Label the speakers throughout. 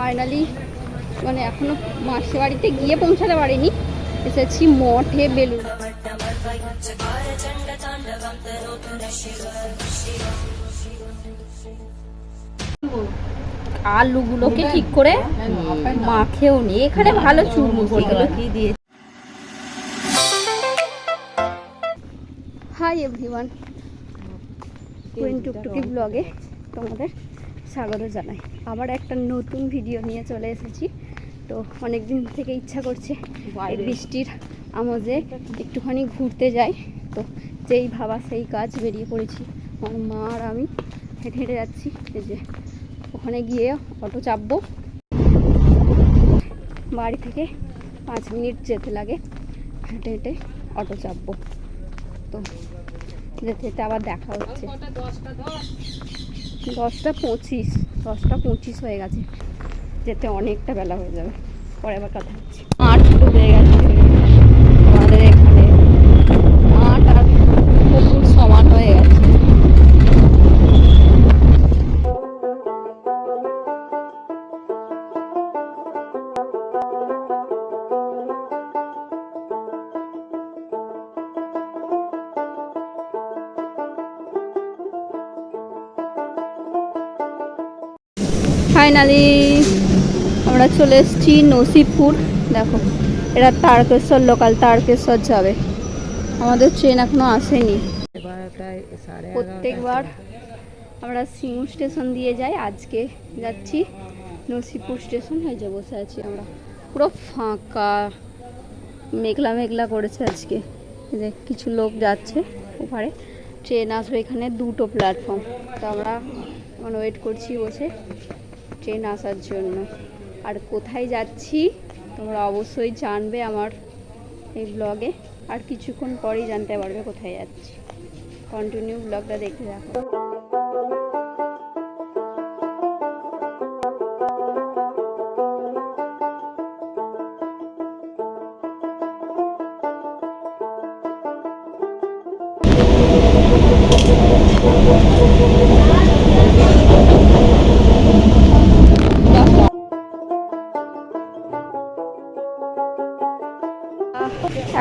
Speaker 1: Finally মানে এখনও মাসে বাড়িতে গিয়ে পৌঁছাতে পারিনি। এসেছি মঠে বেলুন আলুগুলোকে ঠিক করে মাখেও নি। এখানে ভালো চুরমু পারে।
Speaker 2: কি দিয়ে
Speaker 1: হাই এভরিওয়ান টুকটুকি ব্লগে তোমাদের স্বাগত জানাই। আবার একটা নতুন ভিডিও নিয়ে চলে এসেছি। তো অনেক দিন থেকে ইচ্ছা করছে বৃষ্টির আমাজে একটুখানি ঘুরতে যাই। তো যেই ভাবা সেই কাজ বেরিয়ে পড়েছি। আমার মা আর আমি হেঁটে হেঁটে যাচ্ছি। এই যে ওখানে গিয়ে অটো চাপবো। বাড়ি থেকে পাঁচ মিনিট যেতে লাগে। হেঁটে হেঁটে অটো চাপবো। তো যেতে যেতে আবার দেখা হচ্ছে। দশটা পঁচিশ দশটা পঁচিশ হয়ে গেছে। যেতে অনেকটা বেলা হয়ে যাবে। পরে আবার কথা হচ্ছে। মাঠ হয়ে গেছে। ফাইনালি আমরা চলে এসেছি নসিবপুর। দেখো এটা তারকেশ্বর লোকাল তারকেশ্বর যাবে। আমাদের ট্রেন এখনও আসেনি। প্রত্যেকবার আমরা সিঙ্গু স্টেশন দিয়ে যাই। আজকে যাচ্ছি নসিবপুর স্টেশন। হয়ে যে বসে আছি আমরা। পুরো ফাঁকা, মেঘলা মেঘলা করেছে আজকে। যে কিছু লোক যাচ্ছে ওপারে। ট্রেন আসবে এখানে দুটো প্ল্যাটফর্ম তো আমরা ওয়েট করছি বসে। ট্রেন আসার জন্য। আর কোথায় যাচ্ছি তোমরা অবশ্যই জানবে আমার এই ব্লগে আর কিছুক্ষণ পরেই জানতে পারবে কোথায় যাচ্ছি। কন্টিনিউ ব্লগটা দেখতে থাকো।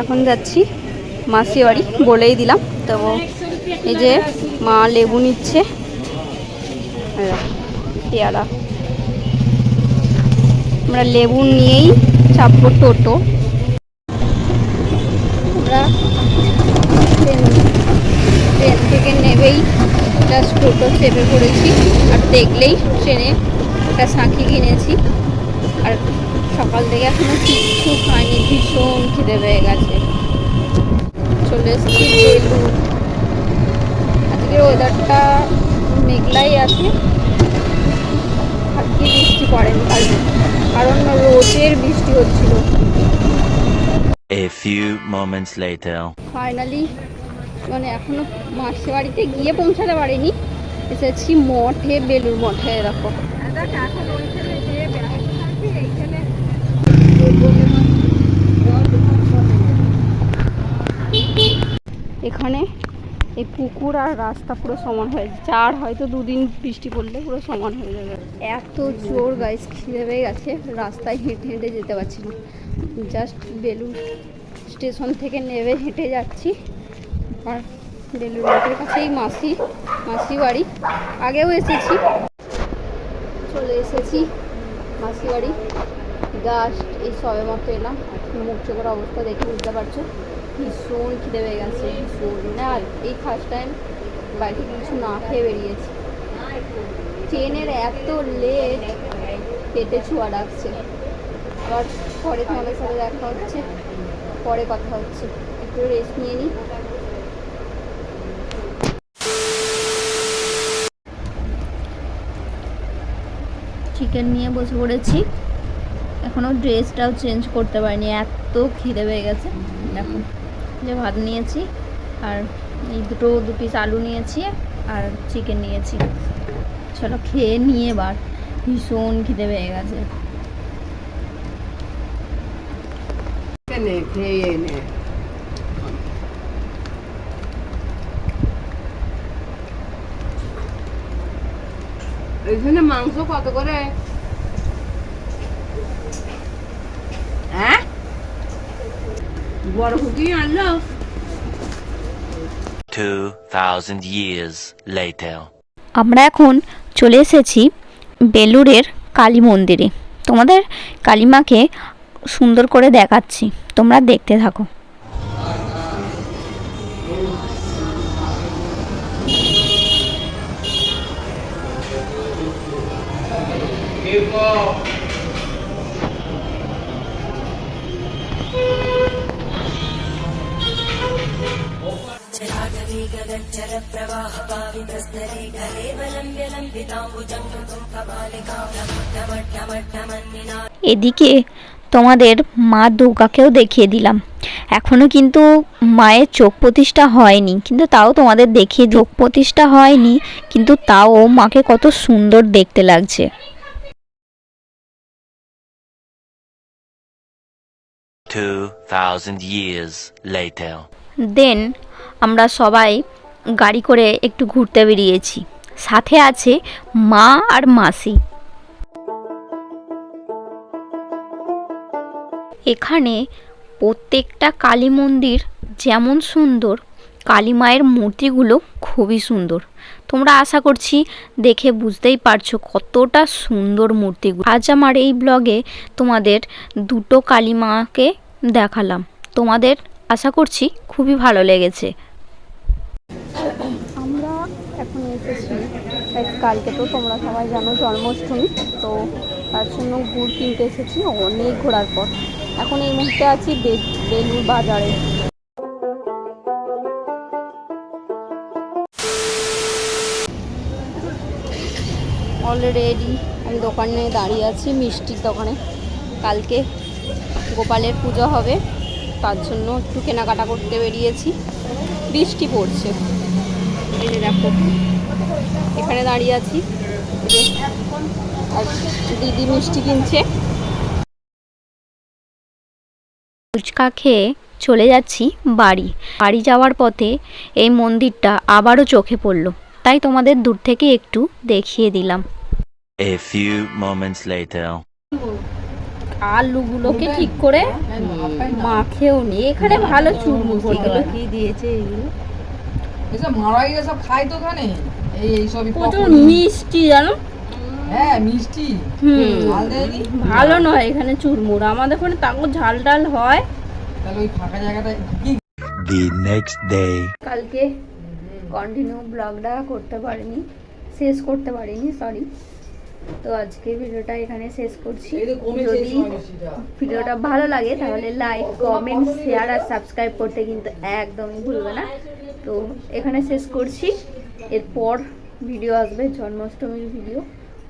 Speaker 1: এখন যাচ্ছি মাসি বাড়ি বলেই দিলাম। তো এই যে মা লেবু নিচ্ছে। পেয়ারা। আমরা লেবু নিয়েই চাপবো টোটো। আমরা ট্রেন থেকে নেবেই। জাস্ট টোটো চেপে পড়েছি। আর দেখলেই ট্রেনে একটা সাঁকি কিনেছি। আর সকাল থেকে এখনও কিচ্ছু খাইনি ভীষণ খিদে পেয়ে গেছে। চলে এসেছি বেলুর আজকের ওয়েদারটা মেঘলাই আছে। আর কি বৃষ্টি পড়েনি কালকে কারণ রোদের বৃষ্টি হচ্ছিল।
Speaker 3: A few moments later.
Speaker 1: Finally মানে এখনও মাসে বাড়িতে গিয়ে পৌঁছাতে পারিনি। এসেছি মঠে বেলুর মঠে এরকম এখানে এই পুকুর আর রাস্তা পুরো সমান হয়ে যাচ্ছে আর হয়তো দুদিন বৃষ্টি পড়লে পুরো সমান হয়ে যাবে। এত জোর গাইস খিদে পেয়ে গেছে। রাস্তায় হেঁটে হেঁটে যেতে পারছি না। জাস্ট বেলুর স্টেশন থেকে নেমে হেঁটে যাচ্ছি। আর বেলুর মঠের কাছেই মাসি মাসি বাড়ি। আগেও এসেছি। চলে এসেছি মাসি বাড়ি। জাস্ট এই সবে মতো এলাম। মুখ চোখের অবস্থা দেখে বুঝতে পারছ। ভীষণ খিদে পেয়ে গেছে, ভীষণ। না এই ফার্স্ট টাইম বাড়িতে কিছু না খেয়ে বেরিয়েছি। ট্রেনের এত লেট পেটে ছোঁয়া ডাকছে আবার পরে তোমাদের সাথে দেখা হচ্ছে, পরে কথা হচ্ছে। একটু রেস্ট নিয়ে নিই চিকেন নিয়ে বসে পড়েছি। এখনও ড্রেসটাও চেঞ্জ করতে পারিনি, এত খিদে পেয়ে গেছে। দেখো যে ভাত নিয়েছি, আর এই দুটো, দু পিস আলু নিয়েছি, আর চিকেন নিয়েছি। চলো খেয়ে নিয়ে এবার, ভীষণ খিদে পেয়ে গেছে।
Speaker 2: মাংস কত করে?
Speaker 3: হ্যাঁ? years later.
Speaker 4: আমরা এখন চলে এসেছি বেলুরের কালী মন্দিরে। তোমাদের কালীমাকে সুন্দর করে দেখাচ্ছি। তোমরা দেখতে থাকো। Beautiful. এদিকে তোমাদের মা দুর্গাকেও দেখিয়ে দিলাম এখনও কিন্তু মায়ের চোখ প্রতিষ্ঠা হয়নি কিন্তু তাও তোমাদের দেখিয়ে চোখ প্রতিষ্ঠা হয়নি কিন্তু তাও মাকে কত সুন্দর দেখতে লাগছে. দেন আমরা সবাই গাড়ি করে একটু ঘুরতে বেরিয়েছি। সাথে আছে মা আর মাসি। এখানে প্রত্যেকটা কালী মন্দির যেমন সুন্দর, কালী মায়ের মূর্তিগুলো খুবই সুন্দর। তোমরা আশা করছি দেখে বুঝতেই পারছ কতটা সুন্দর মূর্তিগুলো। আজ আমার এই ব্লগে তোমাদের দুটো কালী মাকে দেখালাম। তোমাদের আশা করছি খুবই ভালো লেগেছে
Speaker 1: আমরা এখন এসেছি তাই কালকে তো তোমরা সবাই জানো জন্মাষ্টমী, তো তার জন্য গুড় কিনতে এসেছি অনেক ঘোরার পর। এখন এই মুহূর্তে আছি বেলুর বাজারে। অলরেডি আমি দোকানে দাঁড়িয়ে আছি, মিষ্টির দোকানে। কালকে গোপালের পুজো হবে, তার জন্য একটু কেনাকাটা করতে বেরিয়েছি। বৃষ্টি পড়ছে। এই দেখো এখানে দাঁড়িয়ে আছি। আর দিদি মিষ্টি কিনছে।
Speaker 4: ফুচকা খেয়ে চলে যাচ্ছি বাড়ি। বাড়ি যাওয়ার পথে এই মন্দিরটা আবারও চোখে পড়ল। তাই তোমাদের দূর থেকে একটু দেখিয়ে দিলাম।
Speaker 3: A few moments later.
Speaker 1: আলুগুলোকে ঠিক করে মাখেও নি। এখানে ভালো
Speaker 2: এগুলো কি দিয়েছে এগুলো
Speaker 5: এসব মারা গিয়ে সব খাই তো ওখানে। এই
Speaker 1: প্রচুর মিষ্টি জানো?
Speaker 5: হ্যাঁ মিষ্টি।
Speaker 1: হুম। ভালো নয় এখানে চুরমুর আমাদের ওখানে তাও ঝাল ডাল হয়।
Speaker 5: তাহলে ওই ফাঁকা জায়গাটা কি?
Speaker 3: The next
Speaker 1: কালকে কন্টিনিউ ব্লগটা করতে পারিনি শেষ করতে পারিনি সরি তো আজকে ভিডিওটা এখানে শেষ করছি। যদি ভিডিওটা ভালো লাগে তাহলে লাইক কমেন্ট শেয়ার আর সাবস্ক্রাইব করতে কিন্তু একদমই ভুলবে না। তো এখানে শেষ করছি। এরপর ভিডিও আসবে, জন্মাষ্টমীর ভিডিও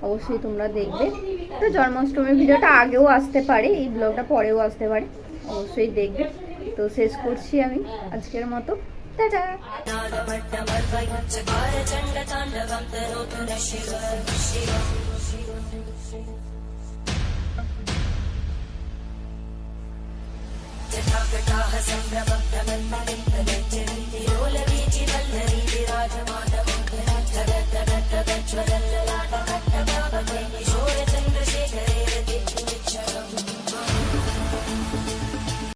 Speaker 1: অবশ্যই তোমরা দেখবে। তো জন্মাষ্টমীর ভিডিওটা আগেও আসতে পারে, এই ব্লগটা পরেও আসতে পারে। অবশ্যই দেখবে। তো শেষ করছি আমি আজকের মতো।
Speaker 6: చంద్రశేఖరే